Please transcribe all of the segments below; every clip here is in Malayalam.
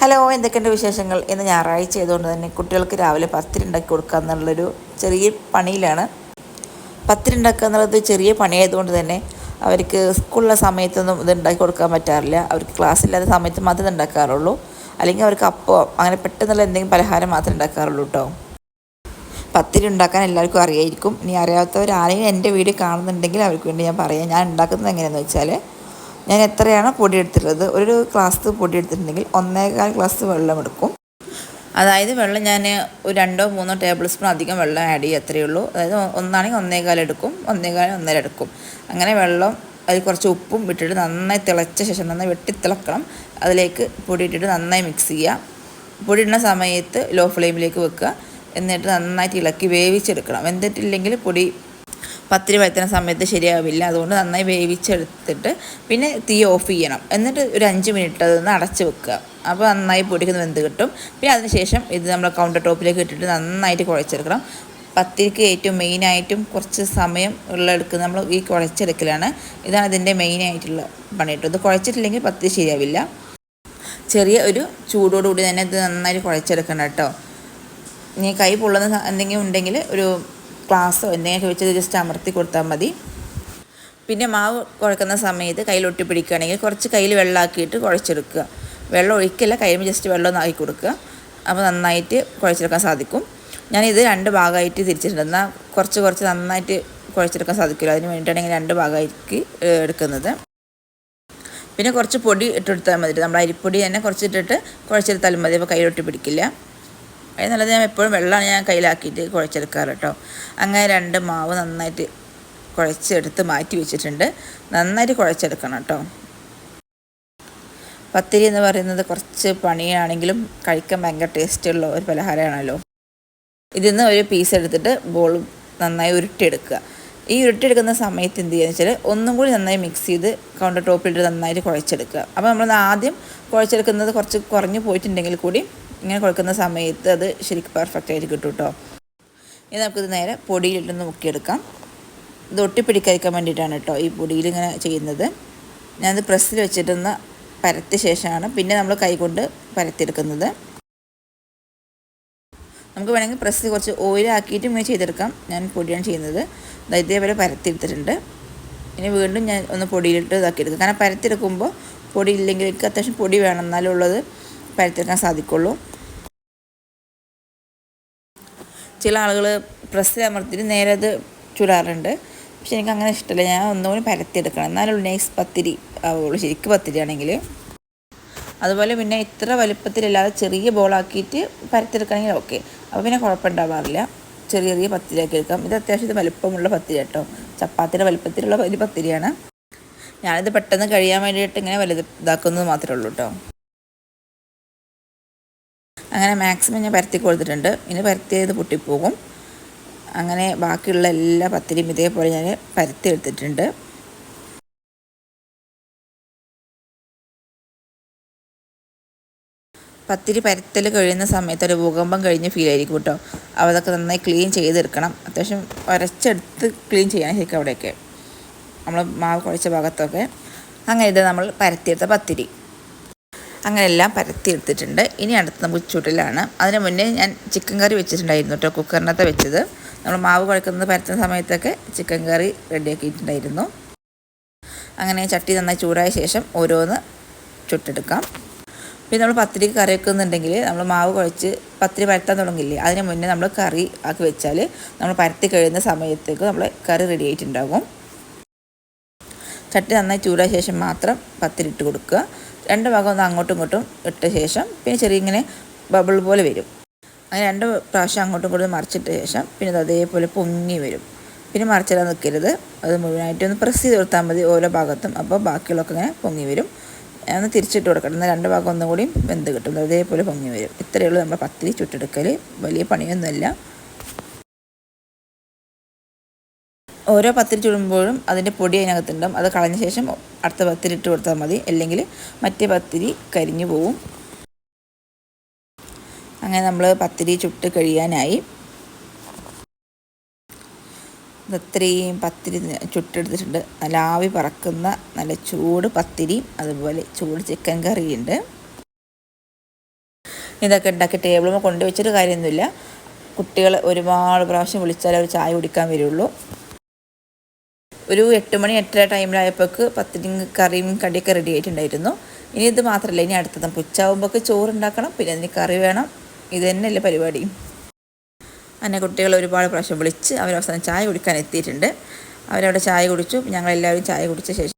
ഹലോ എന്തൊക്കെയുണ്ട് വിശേഷങ്ങൾ? ഇന്ന് ഞായറാഴ്ച ആയതുകൊണ്ട് തന്നെ കുട്ടികൾക്ക് രാവിലെ പത്തിരി ഉണ്ടാക്കി കൊടുക്കുക എന്നുള്ളൊരു ചെറിയ പണിയിലാണ്. പത്തിരി ഉണ്ടാക്കുക എന്നുള്ളത് ചെറിയ പണിയായതുകൊണ്ട് തന്നെ അവർക്ക് സ്കൂളിലെ സമയത്തൊന്നും ഇത് ഉണ്ടാക്കി കൊടുക്കാൻ പറ്റാറില്ല. അവർക്ക് ക്ലാസ് ഇല്ലാത്ത സമയത്ത് മാത്രമേ ഉണ്ടാക്കാറുള്ളൂ. അല്ലെങ്കിൽ അവർക്ക് അപ്പോൾ അങ്ങനെ പെട്ടെന്നുള്ള എന്തെങ്കിലും പലഹാരം മാത്രമേ ഉണ്ടാക്കാറുള്ളൂ കേട്ടോ പത്തിരി ഉണ്ടാക്കാൻ എല്ലാവർക്കും അറിയായിരിക്കും. ഇനി അറിയാത്തവർ ആരെങ്കിലും എന്റെ വീഡിയോ കാണുന്നുണ്ടെങ്കിൽ അവർക്ക് വേണ്ടി ഞാൻ പറയാം. ഞാൻ ഉണ്ടാക്കുന്നത് എങ്ങനെയാണെന്ന് വെച്ചാൽ ഞാൻ എത്രയാണ് പൊടി എടുത്തിട്ടുള്ളത് ഒരു ഗ്ലാസ് പൊടി എടുത്തിട്ടുണ്ടെങ്കിൽ ഒന്നേകാൽ ഗ്ലാസ് വെള്ളം എടുക്കും. അതായത് വെള്ളം ഞാൻ ഒരു രണ്ടോ മൂന്നോ ടേബിൾ സ്പൂൺ അധികം വെള്ളം ആഡ് ചെയ്യുക അത്രയേ ഉള്ളൂ. അതായത് ഒന്നാണെങ്കിൽ ഒന്നേകാൽ എടുക്കും ഒന്നേകാൽ ഒന്നര എടുക്കും. അങ്ങനെ വെള്ളം അതിൽ കുറച്ച് ഉപ്പും ഇട്ടിട്ട് നന്നായി തിളച്ച ശേഷം നന്നായി വെട്ടി തിളക്കണം അതിലേക്ക് പൊടി ഇട്ടിട്ട് നന്നായി മിക്സ് ചെയ്യുക. പൊടി ഇടുന്ന സമയത്ത് ലോ ഫ്ലെയിമിലേക്ക് വെക്കുക. എന്നിട്ട് നന്നായിട്ട് ഇളക്കി വേവിച്ചെടുക്കണം. എന്നിട്ടില്ലെങ്കിൽ പൊടി പത്തിരി വരുത്തുന്ന സമയത്ത് ശരിയാവില്ല. അതുകൊണ്ട് നന്നായി വേവിച്ചെടുത്തിട്ട് പിന്നെ തീ ഓഫ് ചെയ്യണം. എന്നിട്ട് ഒരു അഞ്ച് മിനിറ്റ് അതൊന്ന് അടച്ച് വെക്കുക. അപ്പോൾ നന്നായി പൊടിക്കുന്ന വെന്ത് കിട്ടും. പിന്നെ അതിനുശേഷം ഇത് നമ്മൾ കൗണ്ടർ ടോപ്പിലേക്ക് ഇട്ടിട്ട് നന്നായിട്ട് കുഴച്ചെടുക്കണം. പത്തിരിക്ക് ഏറ്റവും മെയിനായിട്ടും കുറച്ച് സമയം ഉള്ള എടുക്കുന്ന നമ്മൾ ഈ കുഴച്ചെടുക്കലാണ്. ഇതാണ് ഇതിന്റെ മെയിനായിട്ടുള്ള പണി ഇത് കുഴച്ചിട്ടില്ലെങ്കിൽ പത്തിരി ശരിയാവില്ല. ചെറിയ ഒരു ചൂടോടുകൂടി തന്നെ ഇത് നന്നായിട്ട് കുഴച്ചെടുക്കണം കേട്ടോ. ഇനി കൈ പൊള്ളുന്ന എന്തെങ്കിലും ഉണ്ടെങ്കിൽ ഒരു ഗ്ലാസ്സോ എന്തെങ്കിലുമൊക്കെ വെച്ച് ജസ്റ്റ് അമർത്തി കൊടുത്താൽ മതി. പിന്നെ മാവ് കുഴക്കുന്ന സമയത്ത് കയ്യിൽ ഒട്ടിപ്പിടിക്കുകയാണെങ്കിൽ കുറച്ച് കയ്യിൽ വെള്ളമാക്കിയിട്ട് കുഴച്ചെടുക്കുക. വെള്ളം ഒഴിക്കില്ല കയ്യിൽ ജസ്റ്റ് വെള്ളം ഒന്ന് ആക്കി കൊടുക്കുക. അപ്പോൾ നന്നായിട്ട് കുഴച്ചെടുക്കാൻ സാധിക്കും. ഞാനിത് രണ്ട് ഭാഗമായിട്ട് തിരിച്ചിട്ടുണ്ട്. എന്നാൽ കുറച്ച് കുറച്ച് നന്നായിട്ട് കുഴച്ചെടുക്കാൻ സാധിക്കില്ല. അതിന് വേണ്ടിയിട്ടാണ് രണ്ട് ഭാഗമായിട്ട് എടുക്കുന്നത്. പിന്നെ കുറച്ച് പൊടി ഇട്ടെടുത്താൽ മതി. നമ്മൾ അരിപ്പൊടി തന്നെ കുറച്ചിട്ടിട്ട് കുഴച്ചെടുത്താലും മതി. അപ്പോൾ കയ്യിലൊട്ടി പിടിക്കില്ല. അത് നല്ലത് ഞാൻ എപ്പോഴും വെള്ളമാണ് ഞാൻ കയ്യിലാക്കിയിട്ട് കുഴച്ചെടുക്കാറ് കേട്ടോ. അങ്ങനെ രണ്ട് മാവ് നന്നായിട്ട് കുഴച്ചെടുത്ത് മാറ്റി വെച്ചിട്ടുണ്ട്. നന്നായിട്ട് കുഴച്ചെടുക്കണം കേട്ടോ. പത്തിരി എന്ന് പറയുന്നത് കുറച്ച് പണിയാണെങ്കിലും കഴിക്കാൻ ഭയങ്കര ടേസ്റ്റുള്ള ഒരു പലഹാരമാണല്ലോ. ഇതിൽ നിന്ന് ഒരു പീസ് എടുത്തിട്ട് ബോൾ നന്നായി ഉരുട്ടിയെടുക്കുക. ഈ ഉരുട്ടിയെടുക്കുന്ന സമയത്ത് എന്ത് ചെയ്യുക വെച്ചാൽ ഒന്നും കൂടി നന്നായി മിക്സ് ചെയ്ത് കൗണ്ടർ ടോപ്പിലിട്ട് നന്നായിട്ട് കുഴച്ചെടുക്കുക. അപ്പോൾ നമ്മൾ ആദ്യം കുഴച്ചെടുക്കുന്നത് കുറച്ച് കുറഞ്ഞു പോയിട്ടുണ്ടെങ്കിൽ കൂടി ഇങ്ങനെ കൊടുക്കുന്ന സമയത്ത് അത് ശരിക്കും പെർഫെക്റ്റ് ആയിട്ട് കിട്ടും കേട്ടോ ഇനി നമുക്കിത് നേരെ പൊടിയിലിട്ടൊന്ന് മുക്കിയെടുക്കാം. ഇത് ഒട്ടിപ്പിടിക്കാതിരിക്കാൻ വേണ്ടിയിട്ടാണ് കേട്ടോ ഈ പൊടിയിൽ ഇങ്ങനെ ചെയ്യുന്നത്. ഞാനത് പ്രസ്സിൽ വെച്ചിട്ടൊന്ന് പരത്തിയ ശേഷമാണ് പിന്നെ നമ്മൾ കൈകൊണ്ട് പരത്തിയെടുക്കുന്നത്. നമുക്ക് വേണമെങ്കിൽ പ്രസ് കുറച്ച് ഓയിലാക്കിയിട്ട് ഇങ്ങനെ ചെയ്തെടുക്കാം. ഞാൻ പൊടിയാണ് ചെയ്യുന്നത്. ഇതേപോലെ പരത്തിയെടുത്തിട്ടുണ്ട്. ഇനി വീണ്ടും ഞാൻ ഒന്ന് പൊടിയിലിട്ട് ഇതാക്കിയെടുക്കും. കാരണം പരത്തിയെടുക്കുമ്പോൾ പൊടി ഇല്ലെങ്കിൽ എനിക്ക് അത്യാവശ്യം പൊടി വേണം. എന്നാലും പരത്തിയെടുക്കാൻ സാധിക്കുള്ളൂ. ചില ആളുകൾ പ്രസ്സിൽ അമർത്തിയിട്ട് നേരെ അത് ചുടാറുണ്ട് പക്ഷെ എനിക്ക് അങ്ങനെ ഇഷ്ടമല്ല ഞാൻ ഒന്നുകൂടി പരത്തിയെടുക്കണം. എന്നാലും നെക്സ് പത്തിരി ആവുള്ളൂ. ശരിക്കും പത്തിരിയാണെങ്കിൽ അതുപോലെ പിന്നെ ഇത്ര വലുപ്പത്തിലല്ലാതെ ചെറിയ ബോളാക്കിയിട്ട് പരത്തിയെടുക്കണമെങ്കിൽ ഓക്കെ. അപ്പോൾ പിന്നെ കുഴപ്പമുണ്ടാവാറില്ല. ചെറിയ ചെറിയ പത്തിരിയാക്കി എടുക്കാം. ഇത് അത്യാവശ്യം വലുപ്പമുള്ള പത്തിരി കേട്ടോ. ചപ്പാത്തിന്റെ വലുപ്പത്തിലുള്ള ഒരു പത്തിരിയാണ്. ഞാനിത് പെട്ടെന്ന് കഴിയാൻ വേണ്ടിയിട്ട് ഇങ്ങനെ വലുത് ഇതാക്കുന്നത് മാത്രമേ ഉള്ളൂ കേട്ടോ. അങ്ങനെ മാക്സിമം ഞാൻ പരത്തി കൊടുത്തിട്ടുണ്ട്. ഇനി പരത്തിയത് പൊട്ടിപ്പോകും. അങ്ങനെ ബാക്കിയുള്ള എല്ലാ പത്തിരിയും ഇതേപോലെ ഞാൻ പരത്തി എടുത്തിട്ടുണ്ട്. പത്തിരി പരത്തൽ കഴിയുന്ന സമയത്ത് ഒരു ഭൂകമ്പം കഴിഞ്ഞ് ഫീൽ ആയിരിക്കും കേട്ടോ അതൊക്കെ നന്നായി ക്ലീൻ ചെയ്തെടുക്കണം. അത്യാവശ്യം വരച്ചെടുത്ത് ക്ലീൻ ചെയ്യാൻ ശരിക്കും അവിടെയൊക്കെ. നമ്മൾ മാവ് കുഴച്ച ഭാഗത്തൊക്കെ. അങ്ങനെ ഇത് നമ്മൾ പരത്തിയെടുത്ത പത്തിരി. അങ്ങനെ എല്ലാം പരത്തി എടുത്തിട്ടുണ്ട്. ഇനി അടുത്ത് നമുക്ക് ചുടലാണ്. അതിന് മുന്നേ ഞാൻ ചിക്കൻ കറി വെച്ചിട്ടുണ്ടായിരുന്നു കേട്ടോ കുക്കറിനകത്ത് വെച്ചത്. നമ്മൾ മാവ് കുഴക്കുന്നത് പരത്തുന്ന സമയത്തൊക്കെ ചിക്കൻ കറി റെഡിയാക്കിയിട്ടുണ്ടായിരുന്നു അങ്ങനെ ചട്ടി നന്നായി ചൂടായ ശേഷം ഓരോന്ന് ചുട്ടെടുക്കാം. പിന്നെ നമ്മൾ പത്തിരിക്ക് കറി വെക്കുന്നുണ്ടെങ്കിൽ നമ്മൾ മാവ് കുഴച്ച് പത്തിരി പരത്താൻ തുടങ്ങില്ലേ അതിന് മുന്നേ നമ്മൾ കറി ആക്കി വെച്ചാൽ നമ്മൾ പരത്തി കഴിയുന്ന സമയത്തേക്ക് നമ്മൾ കറി റെഡി ആയിട്ടുണ്ടാകും. ചട്ടി നന്നായി ചൂടായ ശേഷം മാത്രം പത്തിരി ഇട്ട് കൊടുക്കുക. രണ്ട് ഭാഗം ഒന്ന് അങ്ങോട്ടും ഇങ്ങോട്ടും ഇട്ട ശേഷം പിന്നെ ചെറിയ ഇങ്ങനെ ബബിൾ പോലെ വരും. അങ്ങനെ രണ്ട് പ്രാവശ്യം അങ്ങോട്ടും ഇങ്ങോട്ടും മറിച്ചിട്ട ശേഷം പിന്നെ അത് അതേപോലെ പൊങ്ങി വരും. പിന്നെ മറിച്ചിടാൻ നിൽക്കരുത്. അത് മുഴുവനായിട്ട് ഒന്ന് പ്രസ് ചെയ്ത് കൊടുത്താൽ മതി ഓരോ ഭാഗത്തും. അപ്പോൾ ബാക്കിയുള്ളൊക്കെ ഇങ്ങനെ പൊങ്ങി വരും. ഒന്ന് തിരിച്ചിട്ട് കൊടുക്കണം എന്നാൽ രണ്ട് ഭാഗം ഒന്നും കൂടി വെന്ത് കിട്ടും. അതേപോലെ പൊങ്ങി വരും. ഇത്രയേ ഉള്ളൂ നമ്മുടെ പത്തിരി ചുട്ടെടുക്കൽ വലിയ പണിയൊന്നുമല്ല. ഓരോ പത്തിരി ചുടുമ്പോഴും അതിന്റെ പൊടി അതിനകത്തുണ്ടാവും. അത് കളഞ്ഞ ശേഷം അടുത്ത പത്തിരി ഇട്ട് കൊടുത്താൽ മതി. അല്ലെങ്കിൽ മറ്റേ പത്തിരി കരിഞ്ഞു പോവും. അങ്ങനെ നമ്മൾ പത്തിരി ചുട്ട് കഴിയാനായി. ഇതത്രയും പത്തിരി ചുട്ടെടുത്തിട്ടുണ്ട്. നല്ല ആവി പറക്കുന്ന നല്ല ചൂട് പത്തിരി. അതുപോലെ ചൂട് ചിക്കൻ കറിയുണ്ട്. ഇതൊക്കെ ഉണ്ടാക്കി ടേബിളിൽ കൊണ്ടുവച്ചിട്ട് കാര്യമൊന്നുമില്ല. കുട്ടികൾ ഒരുപാട് പ്രാവശ്യം വിളിച്ചാലേ അവർ ചായ കുടിക്കാൻ വരുള്ളൂ. ഒരു എട്ട് മണി എട്ടര ടൈമിലായപ്പോൾക്ക് പത്തിരി കറിയും കടിയൊക്കെ റെഡി ആയിട്ടുണ്ടായിരുന്നു. ഇനി ഇത് മാത്രമല്ല ഇനി അടുത്തത്. ചോറ് ഉണ്ടാക്കണം പിന്നെ അതിന് കറി വേണം. ഇത് തന്നെയല്ലേ പരിപാടി. അങ്ങനെ കുട്ടികൾ ഒരുപാട് പ്രാവശ്യം വിളിച്ച് അവരവസാനം ചായ കുടിക്കാൻ എത്തിയിട്ടുണ്ട്. അവരവിടെ ചായ കുടിച്ചു. ഞങ്ങളെല്ലാവരും ചായ കുടിച്ച ശേഷം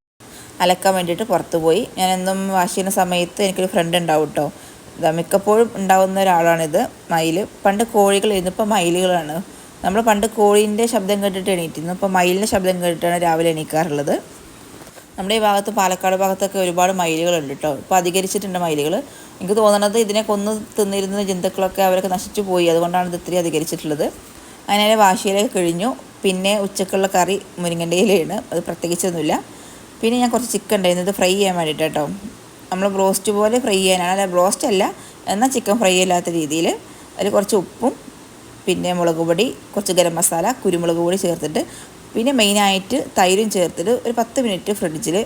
അലക്കാൻ വേണ്ടിയിട്ട് പുറത്ത് പോയി. ഞാൻ വാഷ് ചെയ്യുന്ന സമയത്ത് എനിക്കൊരു ഫ്രണ്ട് ഉണ്ടാവും കേട്ടോ മിക്കപ്പോഴും ഉണ്ടാകുന്ന ഒരാളാണിത്. മയിൽ പണ്ട് കോഴികൾ ഇന്നിപ്പോൾ മയിലുകളാണ്. നമ്മൾ പണ്ട് കോഴീന്റെ ശബ്ദം കേട്ടിട്ട് എണീറ്റിരുന്നു. ഇപ്പോൾ മയിലിന്റെ ശബ്ദം കേട്ടിട്ടാണ് രാവിലെ എണീക്കാറുള്ളത്. നമ്മുടെ ഈ ഭാഗത്ത് പാലക്കാട് ഭാഗത്തൊക്കെ ഒരുപാട് മയിലുകളുണ്ട് കേട്ടോ. ഇപ്പോൾ അധികരിച്ചിട്ടുണ്ട് മയിലുകൾ. എനിക്ക് തോന്നുന്നത് ഇതിനെ കൊന്ന് തിന്നിരുന്ന ജന്തുക്കളൊക്കെ അവരൊക്കെ നശിച്ചു പോയി. അതുകൊണ്ടാണ് ഇത് ഇത്രയും അധികരിച്ചിട്ടുള്ളത്. അങ്ങനെ വാശിയിലേക്ക് കഴിഞ്ഞു. പിന്നെ ഉച്ചക്കുള്ള കറി മുരിങ്ങന്റെ ഇലയാണ് അത് പ്രത്യേകിച്ചൊന്നുമില്ല. പിന്നെ ഞാൻ കുറച്ച് ചിക്കൻ ഉണ്ടായിരുന്നു. ഇത് ഫ്രൈ ചെയ്യാൻ വേണ്ടിയിട്ട് കേട്ടോ. നമ്മൾ ബ്രോസ്റ്റ് പോലെ ഫ്രൈ ചെയ്യാനാണ്. അല്ല ബ്രോസ്റ്റ് അല്ല. എന്നാൽ ചിക്കൻ ഫ്രൈ അല്ലാത്ത രീതിയിൽ അതിൽ കുറച്ച് ഉപ്പും പിന്നെ മുളക് പൊടി കുറച്ച് ഗരം മസാല കുരുമുളക് പൊടി ചേർത്തിട്ട് പിന്നെ മെയിനായിട്ട് തൈരും ചേർത്തിട്ട് ഒരു പത്ത് മിനിറ്റ് ഫ്രിഡ്ജിൽ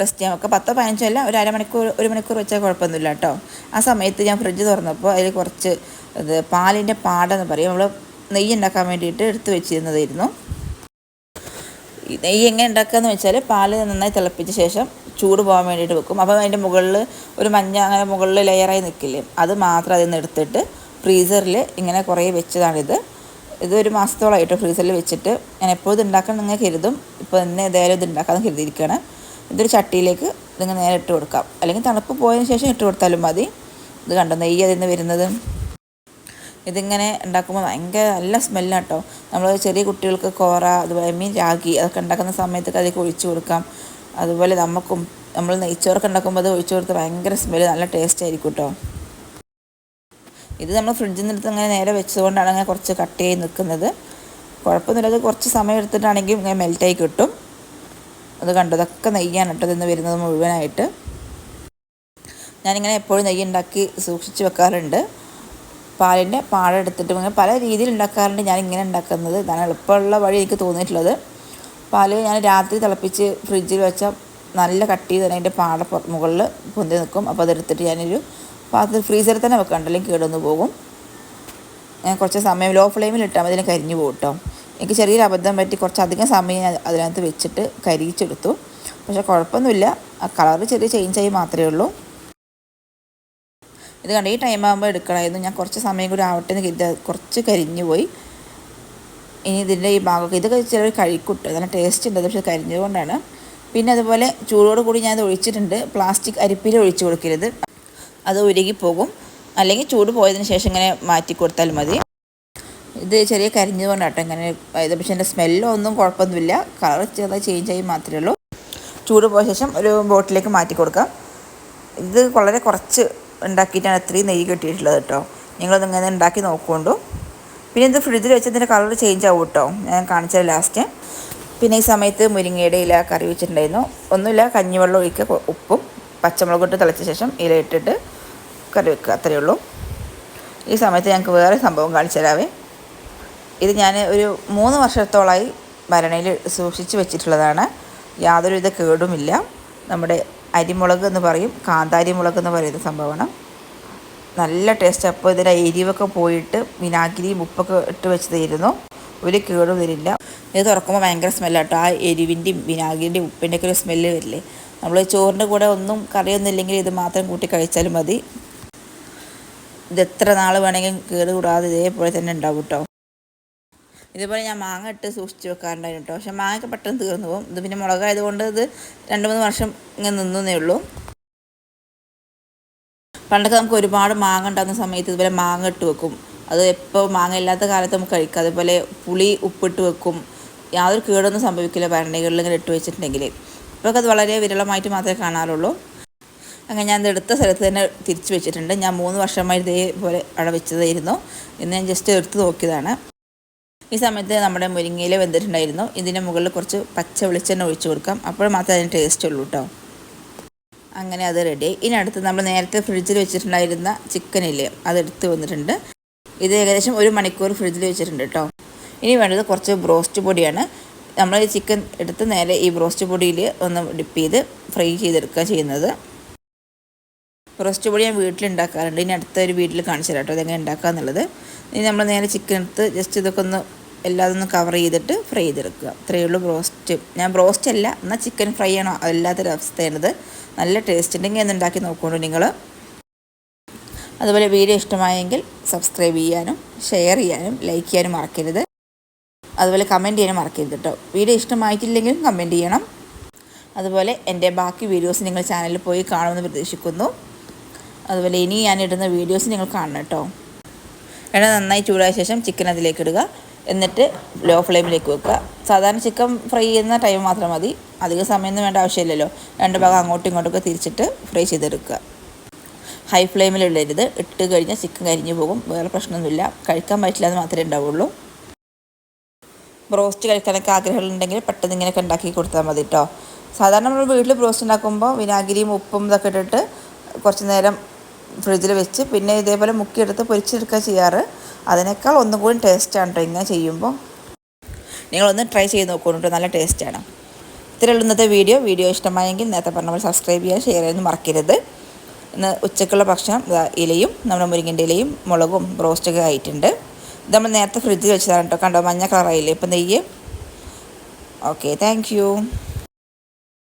റെസ്റ്റ് ചെയ്യാൻ വെക്കുക. പത്തോ പതിനഞ്ചോ അല്ല ഒരു അരമണിക്കൂർ ഒരു മണിക്കൂർ വെച്ചാൽ കുഴപ്പമൊന്നുമില്ല കേട്ടോ. ആ സമയത്ത് ഞാൻ ഫ്രിഡ്ജ് തുറന്നപ്പോൾ അതിൽ കുറച്ച് ഇത് പാലിന്റെ പാടെന്ന് പറയും. നമ്മൾ നെയ്യ് ഉണ്ടാക്കാൻ വേണ്ടിയിട്ട് എടുത്ത് വെച്ചിരുന്നതായിരുന്നു. നെയ്യ് എങ്ങനെ ഉണ്ടാക്കുകയെന്ന് വെച്ചാൽ പാൽ നന്നായി തിളപ്പിച്ച ശേഷം ചൂട് പോകാൻ വേണ്ടിയിട്ട് വെക്കും. അപ്പോൾ അതിന്റെ മുകളിൽ ഒരു മഞ്ഞ അങ്ങനെ മുകളിൽ ലെയറായി നിൽക്കില്ലേ? അത് മാത്രം അതിൽ നിന്ന് എടുത്തിട്ട് ഫ്രീസറിൽ ഇങ്ങനെ കുറേ വെച്ചതാണിത്. ഇത് ഒരു മാസത്തോളമായിട്ട് ഫ്രീസറിൽ വെച്ചിട്ട്. ഞാൻ എപ്പോഴും ഇത് ഉണ്ടാക്കണം നിങ്ങൾ കരുതും. ഇപ്പോൾ തന്നെ ഏതായാലും ഇത് ഉണ്ടാക്കാമെന്ന് കരുതിയിരിക്കുകയാണ്. ഇതൊരു ചട്ടിയിലേക്ക് നിങ്ങൾ നേരെ ഇട്ട് കൊടുക്കാം. അല്ലെങ്കിൽ തണുപ്പ് പോയതിന് ശേഷം ഇട്ട് കൊടുത്താലും മതി. ഇത് കണ്ടോ നെയ്യ് അതിൽ നിന്ന് വരുന്നത്. ഇതിങ്ങനെ ഉണ്ടാക്കുമ്പോൾ ഭയങ്കര നല്ല സ്മെല്ലാണ് കേട്ടോ നമ്മൾ ചെറിയ കുട്ടികൾക്ക് കോറ അതുപോലെ മീൻ രാഗി അതൊക്കെ ഉണ്ടാക്കുന്ന സമയത്തൊക്കെ അതിലേക്ക് ഒഴിച്ചു കൊടുക്കാം. അതുപോലെ നമുക്കും നമ്മൾ നെയ്ച്ചോറൊക്കെ ഉണ്ടാക്കുമ്പോൾ അത് ഒഴിച്ചു കൊടുത്ത് ഭയങ്കര സ്മെല്ല് നല്ല ടേസ്റ്റ് ആയിരിക്കും കേട്ടോ. ഇത് നമ്മൾ ഫ്രിഡ്ജിൽ നിന്നെടുത്ത് അങ്ങനെ നേരെ വെച്ചതുകൊണ്ടാണ് അങ്ങനെ കുറച്ച് കട്ടിയായി നിൽക്കുന്നത്. കുഴപ്പമൊന്നുമില്ല. അത് കുറച്ച് സമയം എടുത്തിട്ടാണെങ്കിൽ ഇങ്ങനെ മെൽറ്റായി കിട്ടും. അത് കണ്ടു? ഇതൊക്കെ നെയ്യാണ് കേട്ടോ ഇന്ന് വരുന്നത് മുഴുവനായിട്ട്. ഞാനിങ്ങനെ എപ്പോഴും നെയ്യ് ഉണ്ടാക്കി സൂക്ഷിച്ച് വെക്കാറുണ്ട്. പാലിന്റെ പാട എടുത്തിട്ട് പല രീതിയിൽ ഉണ്ടാക്കാറുണ്ട് ഞാൻ ഇങ്ങനെ ഉണ്ടാക്കുന്നത്. ഇതാണ് എളുപ്പമുള്ള വഴി എനിക്ക് തോന്നിയിട്ടുള്ളത്. പാൽ ഞാൻ രാത്രി തിളപ്പിച്ച് ഫ്രിഡ്ജിൽ വെച്ചാൽ നല്ല കട്ടി തന്നെ അതിന്റെ പാട മുകളിൽ പൊന്തി നിൽക്കും. അപ്പോൾ അതെടുത്തിട്ട് ഞാനൊരു പാത്രത്തിൽ ഫ്രീസറിൽ തന്നെ വെക്കണ്ട അല്ലെങ്കിൽ കേടൊന്ന് പോകും. ഞാൻ കുറച്ച് സമയം ലോ ഫ്ലെയിമിൽ ഇട്ടാൽ മതി കരിഞ്ഞു പോകും കേട്ടോ എനിക്ക് ചെറിയൊരു അബദ്ധം പറ്റി കുറച്ചധികം സമയം ഞാൻ അതിനകത്ത് വെച്ചിട്ട് കരിയിച്ചെടുത്തു. പക്ഷേ കുഴപ്പമൊന്നുമില്ല. ആ കളർ ചെറിയ ചേഞ്ചായി മാത്രമേ ഉള്ളൂ. ഇത് കണ്ട് ഈ ടൈം ആകുമ്പോൾ എടുക്കണമായിരുന്നു. ഞാൻ കുറച്ച് സമയം കൂടി ആവട്ടെ എന്ന് കരുതി കുറച്ച് കരിഞ്ഞു പോയി. ഇനി ഇതിന്റെ ഈ ഭാഗമൊക്കെ ഇതൊക്കെ ചിലർ കഴിക്കൂട്ട് നല്ല ടേസ്റ്റ് ഉണ്ട് പക്ഷേ കരിഞ്ഞതുകൊണ്ടാണ്. പിന്നെ അതുപോലെ ചൂടോട് കൂടി ഞാൻ ഇത് ഒഴിച്ചിട്ടുണ്ട്. പ്ലാസ്റ്റിക് അരിപ്പിൽ ഒഴിച്ചു കൊടുക്കരുത്. അത് ഉരുകിപ്പോകും അല്ലെങ്കിൽ ചൂട് പോയതിന് ശേഷം ഇങ്ങനെ മാറ്റി കൊടുത്താൽ മതി. ഇത് ചെറിയ കരിഞ്ഞതുകൊണ്ടാട്ടോ ഇങ്ങനെ ഇത്. പക്ഷേ എന്റെ സ്മെല്ലോ ഒന്നും കുഴപ്പമൊന്നുമില്ല. കളർ ചെറുതായി ചേഞ്ച് ആയി മാത്രമേ ഉള്ളൂ. ചൂട് പോയ ശേഷം ഒരു ബോട്ടിലേക്ക് മാറ്റി കൊടുക്കാം. ഇത് വളരെ കുറച്ച് ഉണ്ടാക്കിയിട്ടാണ് ഇത്രയും നെയ്യ് കിട്ടിയിട്ടുള്ളത് കേട്ടോ. നിങ്ങളത് ഇങ്ങനെ ഉണ്ടാക്കി നോക്കുകൊണ്ടു. പിന്നെ ഇത് ഫ്രിഡ്ജിൽ വെച്ചതിന്റെ കളർ ചേഞ്ച് ആവും കേട്ടോ. ഞാൻ കാണിച്ചത് ലാസ്റ്റ് പിന്നെ ഈ സമയത്ത് മുരിങ്ങയുടെ ഇല കറി വെച്ചിട്ടുണ്ടായിരുന്നു. ഒന്നുമില്ല കഞ്ഞിവെള്ളം ഒഴിക്കുക ഉപ്പും പച്ചമുളക് ഇട്ട് തിളച്ച ശേഷം ഇല ഇട്ടിട്ട് കറി വെക്കുക അത്രയേ ഉള്ളൂ. ഈ സമയത്ത് ഞങ്ങൾക്ക് വേറെ സംഭവം കാണിച്ചു തരാവേ. ഇത് ഞാൻ ഒരു മൂന്ന് വർഷത്തോളമായി ഭരണയിൽ സൂക്ഷിച്ച് വെച്ചിട്ടുള്ളതാണ്. യാതൊരുവിധ കേടുമില്ല. നമ്മുടെ അരിമുളക് എന്ന് പറയും കാന്താരി മുളക് എന്ന് പറയുന്ന സംഭവമാണ്. നല്ല ടേസ്റ്റ് അപ്പോൾ ഇതിന്റെ എരിവൊക്കെ പോയിട്ട് വിനാഗിരിയും ഉപ്പൊക്കെ ഇട്ട് വെച്ചതായിരുന്നു. ഒരു കേടും വരില്ല ഇത് തുറക്കുമ്പോൾ ഭയങ്കര സ്മെല്ലാട്ടോ ആ എരിവിന്റെയും വിനാഗിരിന്റെയും ഉപ്പിന്റെയൊക്കെ ഒരു സ്മെല്ല് വരില്ലേ. നമ്മൾ ചോറിന്റെ കൂടെ ഒന്നും കറിയൊന്നും ഇല്ലെങ്കിൽ ഇത് മാത്രം കൂട്ടി കഴിച്ചാലും മതി. ഇത് എത്ര നാൾ വേണമെങ്കിലും കേട് കൂടാതെ ഇതേപോലെ തന്നെ ഉണ്ടാവും കേട്ടോ ഇതുപോലെ ഞാൻ മാങ്ങ ഇട്ട് സൂക്ഷിച്ച് വെക്കാറുണ്ടായിരുന്നു കേട്ടോ പക്ഷെ മാങ്ങയൊക്കെ പെട്ടെന്ന് തീർന്നു പോകും ഇത് പിന്നെ മുളകായതുകൊണ്ട് ഇത് രണ്ട് മൂന്ന് വർഷം ഇങ്ങനെ നിന്നേ ഉള്ളൂ. പണ്ടൊക്കെ നമുക്ക് ഒരുപാട് മാങ്ങ ഉണ്ടാകുന്ന സമയത്ത് ഇതുപോലെ മാങ്ങ ഇട്ട് വെക്കും. അത് എപ്പോൾ മാങ്ങ ഇല്ലാത്ത കാലത്ത് നമുക്ക് കഴിക്കാം. അതുപോലെ പുളി ഉപ്പിട്ട് വെക്കും. യാതൊരു കേടൊന്നും സംഭവിക്കില്ല. ഭരണികളിൽ ഇങ്ങനെ ഇട്ട് വെച്ചിട്ടുണ്ടെങ്കിൽ ഇപ്പോഴൊക്കെ അത് വളരെ വിരളമായിട്ട് മാത്രമേ കാണാറുള്ളൂ. അങ്ങനെ ഞാൻ എടുത്ത സ്ഥലത്ത് തന്നെ തിരിച്ചു വെച്ചിട്ടുണ്ട്. ഞാൻ മൂന്ന് വർഷമായി ഇതേപോലെ അവിടെ വെച്ചതായിരുന്നു. ഇന്ന് ഞാൻ ജസ്റ്റ് എടുത്ത് നോക്കിയതാണ്. ഈ സമയത്ത് നമ്മുടെ മുരിങ്ങയില വെന്തിട്ടുണ്ടായിരുന്നു. ഇതിന്റെ മുകളിൽ കുറച്ച് പച്ച വെളിച്ചെണ്ണ ഒഴിച്ചു കൊടുക്കാം. അപ്പോൾ മാത്രമേ അതിന് ടേസ്റ്റ് ഉള്ളൂ കേട്ടോ അങ്ങനെ അത് റെഡി ഇനി അടുത്ത് നമ്മൾ നേരത്തെ ഫ്രിഡ്ജിൽ വെച്ചിട്ടുണ്ടായിരുന്ന ചിക്കനില്ലേ അതെടുത്ത് വന്നിട്ടുണ്ട്. ഇത് ഏകദേശം ഒരു മണിക്കൂർ ഫ്രിഡ്ജിൽ വെച്ചിട്ടുണ്ട് കേട്ടോ ഇനി വേണ്ടത് കുറച്ച് ബ്രോസ്റ്റ് പൊടിയാണ്. നമ്മൾ ഈ ചിക്കൻ എടുത്ത് നേരെ ഈ ബ്രോസ്റ്റ് പൊടിയിൽ ഒന്ന് ഡിപ്പ് ചെയ്ത് ഫ്രൈ ചെയ്തെടുക്കുക ചെയ്യുന്നത്. റോസ്റ്റ് പൊടി ഞാൻ വീട്ടിലുണ്ടാക്കാറുണ്ട്. ഇനി അടുത്തൊരു വീട്ടിൽ കാണിച്ചു തരാം കേട്ടോ അതെങ്ങനെ ഉണ്ടാക്കുക എന്നുള്ളത് ഇനി നമ്മൾ നേരെ ചിക്കൻ എടുത്ത് ജസ്റ്റ് ഇതൊക്കെ ഒന്ന് എല്ലാതൊന്ന് കവർ ചെയ്തിട്ട് ഫ്രൈ ചെയ്തെടുക്കുക. അത്രയേ ഉള്ളൂ ബ്രോസ്റ്റ്. ഞാൻ ബ്രോസ്റ്റ് അല്ല എന്നാൽ ചിക്കൻ ഫ്രൈ ആണോ? അല്ലാത്തൊരു നല്ല ടേസ്റ്റ് ഉണ്ടെങ്കിൽ ഒന്ന് ഉണ്ടാക്കി നോക്കുള്ളൂ നിങ്ങൾ അതുപോലെ വീഡിയോ ഇഷ്ടമായെങ്കിൽ സബ്സ്ക്രൈബ് ചെയ്യാനും ഷെയർ ചെയ്യാനും ലൈക്ക് ചെയ്യാനും മറക്കരുത്. അതുപോലെ കമന്റ് ചെയ്യാനും മറക്കരുത് കേട്ടോ. വീഡിയോ ഇഷ്ടമായിട്ടില്ലെങ്കിലും കമന്റ് ചെയ്യണം. അതുപോലെ എന്റെ ബാക്കി വീഡിയോസ് നിങ്ങൾ ചാനലിൽ പോയി കാണുമെന്ന് പ്രതീക്ഷിക്കുന്നു. അതുപോലെ ഇനി ഞാൻ ഇടുന്ന വീഡിയോസ് നിങ്ങൾ കാണണം കേട്ടോ. എണ്ണ നന്നായി ചൂടായ ശേഷം ചിക്കൻ അതിലേക്ക് ഇടുക. എന്നിട്ട് ലോ ഫ്ലെയിമിലേക്ക് വെക്കുക. സാധാരണ ചിക്കൻ ഫ്രൈ ചെയ്യുന്ന ടൈം മാത്രം മതി. അധിക സമയമൊന്നും വേണ്ട ആവശ്യമില്ലല്ലോ. രണ്ട് ഭാഗം അങ്ങോട്ടും ഇങ്ങോട്ടൊക്കെ തിരിച്ചിട്ട് ഫ്രൈ ചെയ്തെടുക്കുക. ഹൈ ഫ്ലെയിമിലിടരുത് ഇട്ട് കഴിഞ്ഞാൽ ചിക്കൻ കരിഞ്ഞു പോകും. വേറെ പ്രശ്നമൊന്നുമില്ല. കഴിക്കാൻ പറ്റില്ല എന്ന് മാത്രമേ ഉണ്ടാവുള്ളൂ. ബ്രോസ്റ്റ് കഴിക്കാനൊക്കെ ആഗ്രഹമുണ്ടെങ്കിൽ പെട്ടെന്ന് ഇങ്ങനെയൊക്കെ ഉണ്ടാക്കി കൊടുത്താൽ മതി കേട്ടോ. സാധാരണ നമ്മൾ വീട്ടിൽ ബ്രോസ്റ്റ് ഉണ്ടാക്കുമ്പോൾ വിനാഗിരിയും ഉപ്പും ഇതൊക്കെ ഇട്ടിട്ട് കുറച്ച് നേരം ഫ്രിഡ്ജിൽ വെച്ച് പിന്നെ ഇതേപോലെ മുക്കിയെടുത്ത് പൊരിച്ചെടുക്കുക ചെയ്യാറ്. അതിനേക്കാൾ ഒന്നും കൂടി ടേസ്റ്റാണ് കേട്ടോ ഇങ്ങനെ ചെയ്യുമ്പോൾ നിങ്ങളൊന്ന് ട്രൈ ചെയ്ത് നോക്കൂ കേട്ടോ നല്ല ടേസ്റ്റാണ് ഇത്രയുള്ള ഇന്നത്തെ വീഡിയോ വീഡിയോ ഇഷ്ടമായെങ്കിൽ നേരത്തെ പറഞ്ഞ പോലെ സബ്സ്ക്രൈബ് ചെയ്യുക ഷെയർ ചെയ്യാൻ മറക്കരുത്. ഇന്ന് ഉച്ചക്കുള്ള ഭക്ഷണം ഇലയും നമ്മുടെ മുരിങ്ങന്റെ ഇലയും മുളകും ബ്രോസ്റ്റൊക്കെ ആയിട്ടുണ്ട്. ഇത് നമ്മൾ നേരത്തെ ഫ്രിഡ്ജിൽ വെച്ചതാണ് കേട്ടോ കണ്ടോ മഞ്ഞ കളറായില്ലേ ഇപ്പം നെയ്യ്. Okay thank